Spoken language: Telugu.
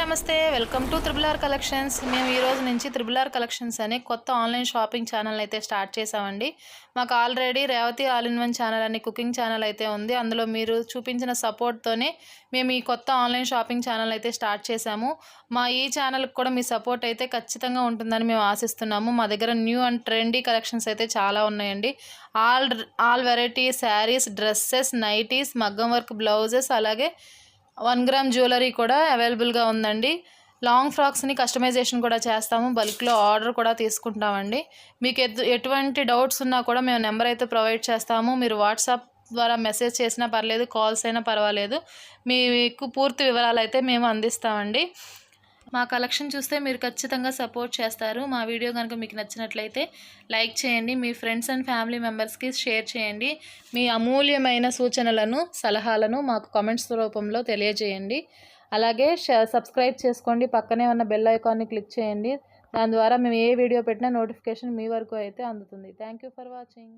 నమస్తే welcome to triple R collections. మేము ఈరోజు నుంచి త్రిబుల్ ఆర్ కలెక్షన్స్ అనే కొత్త ఆన్లైన్ షాపింగ్ ఛానల్ అయితే స్టార్ట్ చేసామండి మాకు already Revathi all in one channel అని కుకింగ్ ఛానల్ అయితే ఉంది. అందులో మీరు చూపించిన సపోర్ట్తోనే మేము ఈ కొత్త ఆన్లైన్ షాపింగ్ ఛానల్ అయితే స్టార్ట్ చేసాము మా ఈ ఛానల్కి కూడా మీ సపోర్ట్ అయితే ఖచ్చితంగా ఉంటుందని మేము ఆశిస్తున్నాము. మా దగ్గర న్యూ అండ్ ట్రెండీ కలెక్షన్స్ అయితే చాలా ఉన్నాయండి. All all variety saris dresses nighties మగ్గం వర్క్ బ్లౌజెస్ అలాగే వన్ గ్రామ్ జ్యువెలరీ కూడా అవైలబుల్గా ఉందండి. లాంగ్ ఫ్రాక్స్ని కస్టమైజేషన్ కూడా చేస్తాము. బల్క్లో ఆర్డర్ కూడా తీసుకుంటామండి. మీకు ఎటువంటి డౌట్స్ ఉన్నా కూడా మేము నెంబర్ అయితే ప్రొవైడ్ చేస్తాము. మీరు వాట్సాప్ ద్వారా మెసేజ్ చేసినా పర్లేదు కాల్స్ అయినా పర్వాలేదు. మీకు పూర్తి వివరాలు అయితే మేము అందిస్తామండి. మా కలెక్షన్ చూస్తే మీరు ఖచ్చితంగా సపోర్ట్ చేస్తారు. మా వీడియో కనుక మీకు నచ్చినట్లయితే లైక్ చేయండి. మీ ఫ్రెండ్స్ అండ్ ఫ్యామిలీ మెంబర్స్కి షేర్ చేయండి. మీ అమూల్యమైన సూచనలను సలహాలను మాకు కామెంట్స్ రూపంలో తెలియజేయండి. అలాగే సబ్స్క్రైబ్ చేసుకోండి. పక్కనే ఉన్న బెల్ ఐకాన్ని క్లిక్ చేయండి. దాని ద్వారా మేము ఏ వీడియో పెట్టినా నోటిఫికేషన్ మీ వరకు అయితే అందుతుంది. Thank you for watching.